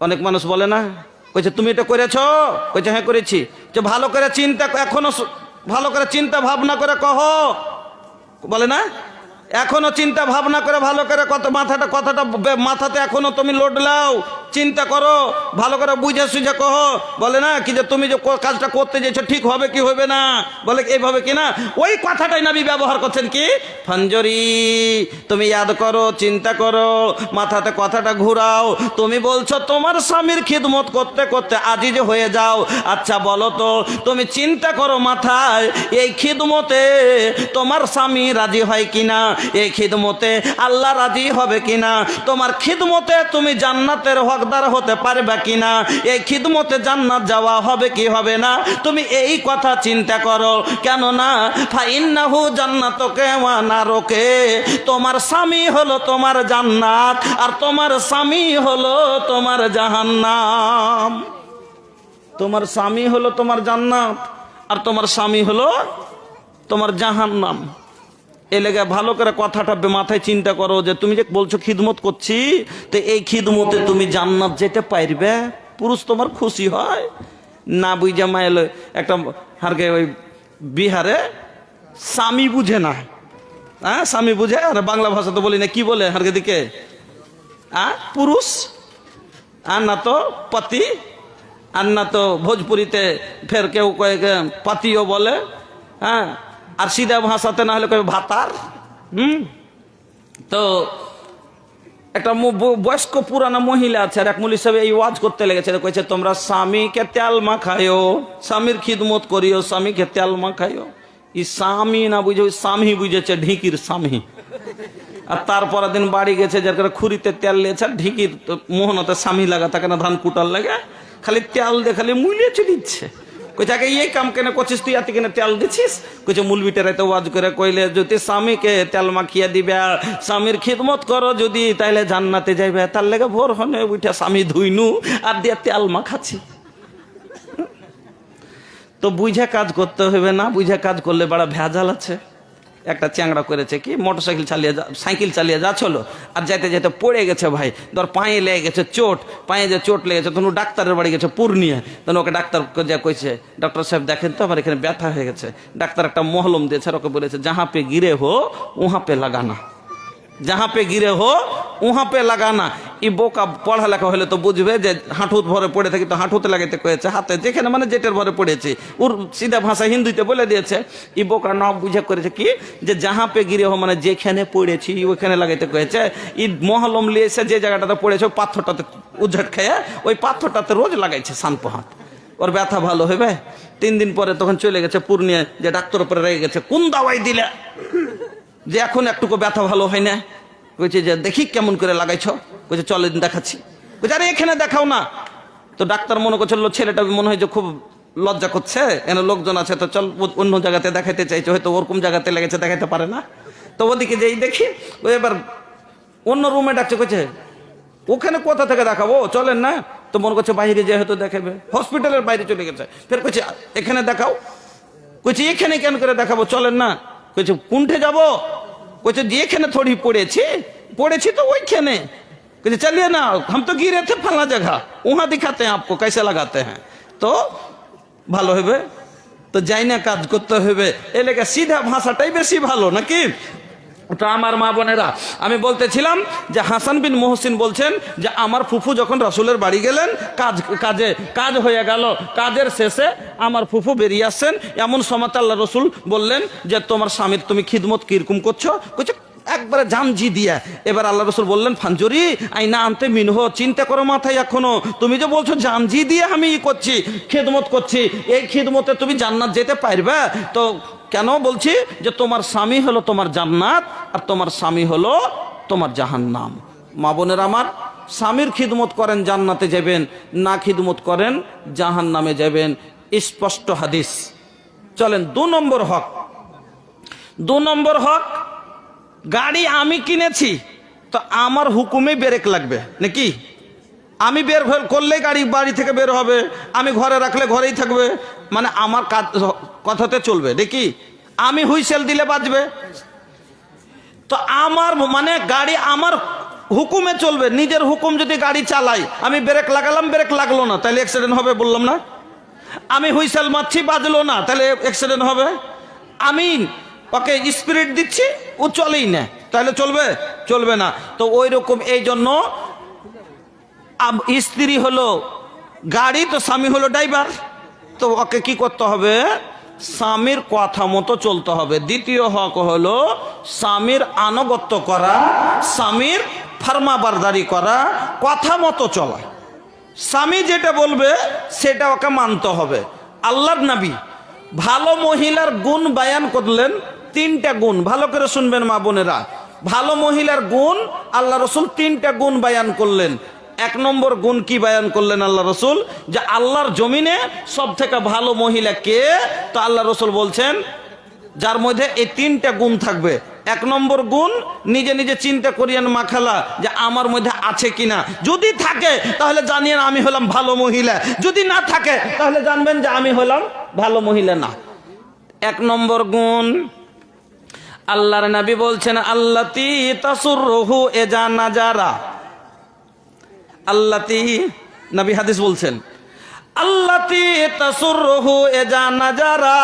অনেক মানুষ বলে না, কইছে, তুমি এটা করেছ? কইছে হ্যাঁ করেছি। যে, ভালো করে চিন্তা এখনও ভালো করে চিন্তা ভাবনা করে কহ। বলে না? এখনও চিন্তা ভাবনা করে, ভালো করে কত মাথাটা, কথাটা মাথাতে এখনও তুমি লোড লাও। চিন্তা করো, ভালো করে বুঝে সুঝে কহ। বলে না, কি যে তুমি যে কাজটা করতে যেছো, ঠিক হবে কি হবে না? বলে, এইভাবে কি না? ওই কথাটাই নাবি ব্যবহার করছেন কি? ফঞ্জরি, তুমি ইয়াদ করো, চিন্তা করো, মাথাতে কথাটা ঘুরাও। তুমি বলছো, তোমার স্বামীর খিদমত করতে করতে আজি যে হয়ে যাও। আচ্ছা বলো তো, তুমি চিন্তা করো মাথায়, এই খিদমতে তোমার স্বামী রাজি হয় কিনা এই খিদমতে আল্লাহ রাজি হবে কিনা তোমার খিদমতে তুমি জান্নাতের হকদার হতে পারবে কিনা? এই খিদমতে জান্নাত যাওয়া হবে কি হবে না? তুমি এই কথা চিন্তা করো। কেননা, ফাইন্নাহু জান্নাতকে নারকে। তোমার স্বামী হলো তোমার জান্নাত, আর তোমার স্বামী হলো তোমার জাহান্নাম। তোমার স্বামী হলো তোমার জান্নাত, আর তোমার স্বামী হলো তোমার জাহান্নাম। এ লেগে ভালো করে কথাটা মাথায় চিন্তা করো যে তুমি যে বলছো খিদমত করছি, তো এই খিদমতে তুমি জান্নাত যেতে পারবে। পুরুষ তোমার খুশি হয়। না বুঝে মাইল একটা হারকে ওই বিহারে স্বামী বুঝে না। হ্যাঁ স্বামী বুঝে? আর বাংলা ভাষা তো বলি না, কি বলে হারকে দিকে? হ্যাঁ পুরুষ? আর না তো পতি? আর না তো ভোজপুরিতে ফের কেউ কয়েক পাতিও বলে। হ্যাঁ আর সিধা ভাষাতে না হলে কেউ ভাতার? হুম? তো একটা বয়স্ক পুরানো মহিলা আছে আর এক মুলি সাহেব এই ওয়াজ করতে লেগেছে। কয়েছে তোমরা স্বামীকে তেল মাখায়ো, স্বামীর খিদমত করিও, স্বামীকে তেল মাখায়ো। ই স্বামী না বুঝে, ওই স্বামী বুঝেছে, ঢিকির স্বামী। আর তারপর দিন বাড়ি গেছে, যার করে খুরিতে তেল লিয়েছে আর ঢিকির মোহনতে স্বামী লাগা থাকে না ধান কুটার লাগে, খালি তেল দিয়ে খালি মুলিয়ে দিচ্ছে। কইছে আগে এই কাম কেন করছিস? তুই এত কেন তেল দিছিস কইছে মুলবিটা এত ওয়াজ করে কইলে যদি স্বামীকে তেল মাখিয়ে দিবে স্বামীর খিদমত করো যদি, তাইলে জান্নাতে যাইবে। তার লেগে ভোর হনে উঠে স্বামী ধুইনু আর দিয়ে তেল মাখাচ্ছি। তো বুঝে কাজ করতে হবে না বুঝে কাজ করলে বড় ভেজাল আছে। একটা চ্যাংড়া করেছে কি? মোটর সাইকেল চালিয়ে যা, সাইকেল চালিয়ে যাচ্ছিল। আর যেতে যেতে পড়ে গেছে ভাই। ধর পায়ে লেগে গেছে চোট। পায়ে যে চোট লেগেছে তখন ডাক্তারের বাড়ি গেছে পূর্ণিয়া। তখন ওকে ডাক্তার যা কইছে ডক্টর সাহেব, দেখেন তো আমার এখানে ব্যথা হয়ে গেছে। ডাক্তার একটা মহলম দিয়েছে ওকে বলেছে, যাহা পে গিরে হো, উহা পে লাগানা। যাহা পে গিরে হো, উহা পে লাগানা। ই বোকা পড়ালেখা হলে তো বুঝবে যে হাঁটুত ভরে পড়ে থাকি, তো হাঁটুতে লাগাইতে কয়েছে হাতে, যেখানে মানে জেটের ভরে পড়েছে। ওর সিধা ভাষা হিন্দুতে বলে দিয়েছে ই বোকা না বুঝে করেছে কি? যে যাহা পে গিরে মানে যেখানে পড়েছি ওইখানে লাগাইতে কয়েছে। ই মহলম লিয়েছে, যে জায়গাটাতে পড়েছে পাথরটাতে উজ্ঝট খেয়ে ওই পাথরটাতে রোজ লাগাইছে সানপোহাত ওর ব্যথা ভালো হবে তিন দিন পরে তখন চলে গেছে পূর্ণিয়া যে ডাক্তার উপরে রেগে গেছে, কোন দাওয়াই দিলে? যে এখন একটুকু ব্যথা ভালো হয় না। কইছে যে, দেখি কেমন করে লাগাইছ। কইছে, চলে দেখাচ্ছি। কইছে, আরে, এখানে দেখাও না। তো ডাক্তার মনে করছিল ছেলেটা মনে হয় যে খুব লজ্জা করছে, এখানে লোকজন আছে, তো চল অন্য জায়গাতে দেখাইতে চাইছে, হয়তো ওরকম জায়গাতে লেগেছে, দেখাইতে পারে না। তো ওদিকে যেই দেখি, ও এবার অন্য রুমে ডাকছে, কইছে, ওখানে কোথা থেকে দেখাবো? চলেন না। তো মনে করছে, বাইরে যে হয়তো দেখাবে। হসপিটালের বাইরে চলে গেছে। ফের কইছে, এখানে দেখাও। কইছে, এখানে কেন করে দেখাবো? চলেন না। কইছে কুণ্ঠে যাব? কইছে যে এখানে থোড়ি পড়েছি পড়েছি তো ওইখানে কইছে चलिए ना हम तो गिरे थे फला जगह वहां दिखाते हैं आपको कैसे लगाते हैं তো ভালো হবে তো যাই না কাজ করতে হবে এ লেগে সিধা ভাষাটাই বেশি ভালো নাকি ওটা আমার মা বোনেরা, আমি বলতেছিলাম যে হাসান বিন মোহসিন বলছেন যে আমার ফুফু যখন রসুলের বাড়ি গেলেন, কাজ, কাজে, কাজ হয়ে গেল। কাজের শেষে আমার ফুফু বেরিয়ে আসছেন। এমন সময় আল্লাহ রসুল বললেন যে, তোমার স্বামীর তুমি খিদমত কীরকম করছ? কইছে, একবারে জামজি দিয়া। এবার আল্লাহ রসুল বললেন, ফাঞ্জুরি, আইনা আনতে মিনহ, চিন্তা করো মাথায় এখনও। তুমি যে বলছো জামজি দিয়ে আমি ই করছি, খেদমত করছি, এই খেদমতে তুমি জান্নাত যেতে পারবে? তো কেন বলছি যে তোমার স্বামী হলো তোমার জান্নাত আর তোমার স্বামী হলো তোমার জাহান্নাম। মা বোনের আমার, স্বামীর খিদমত করেন জান্নাতে যাবেন, না খিদমত করেন জাহান নামে যাবেন। স্পষ্ট হাদিস। চলেন, দু নম্বর হক। দু নম্বর হক, গাড়ি আমি কিনেছি, তো আমার হুকুমে ব্রেক লাগবে, নাকি? আমি বের হয়ে- করলেই গাড়ি বাড়ি থেকে বের হবে। আমি ঘরে রাখলে ঘরেই থাকবে। মানে আমার কথাতে চলবে। দেখি, আমি হুইসেল দিলে বাজবে তো আমার মানে গাড়ি আমার হুকুমে চলবে। নিজের হুকুম যদি গাড়ি চালাই, আমি ব্রেক লাগালাম, ব্রেক লাগল না। তাহলে অ্যাক্সিডেন্ট হবে বললাম না। আমি হুইসেল মারছি, বাজলো না। তাহলে অ্যাক্সিডেন্ট হবে। আমি ওকে স্পিরিট দিচ্ছি, ও চলেই না। তাহলে চলবে? চলবে না। তো ওই রকম এই জন্য স্ত্রী হলো গাড়ি, তো স্বামী হলো ড্রাইভার। তো ওকে কি করতে হবে? স্বামীর কথা মতো চলতে হবে। দ্বিতীয় হক হলো স্বামীর আনুগত্য করা, স্বামীর ফার্মাবারদারি করা, কথা মতো চলা। স্বামী যেটা বলবে, সেটা ওকে মানতে হবে। আল্লাহর নবী ভালো মহিলার গুণ বায়ান করলেন, তিনটা গুণ। ভালো করে শুনবেন মা বোনেরা। ভালো মহিলার গুণ, আল্লাহ রসুল তিনটা গুণ বায়ান করলেন। এক নম্বর গুণ কি বায়ান করলেন আল্লাহ রসুল? যে আল্লাহর জমিনে সব থেকে ভালো মহিলা কে? তো আল্লাহ রসুল বলছেন, যার মধ্যে এই তিনটা গুণ থাকবে। এক নম্বর গুণ, নিজে নিজে চিন্তা করিয়েন মাখালা যে আমার মধ্যে আছে কিনা। যদি থাকে, তাহলে জানিয়েন আমি হলাম ভালো মহিলা। যদি না থাকে, তাহলে জানবেন যে আমি হলাম ভালো মহিলা না। এক নম্বর গুণ, আল্লাহর নবী বলছেন, আল্লাতি তাসুর রহু এজা নাজারা। আল্লাতি নবী হাদিস বলছেন আল্লাতি তাসুরহু এজা নাজারা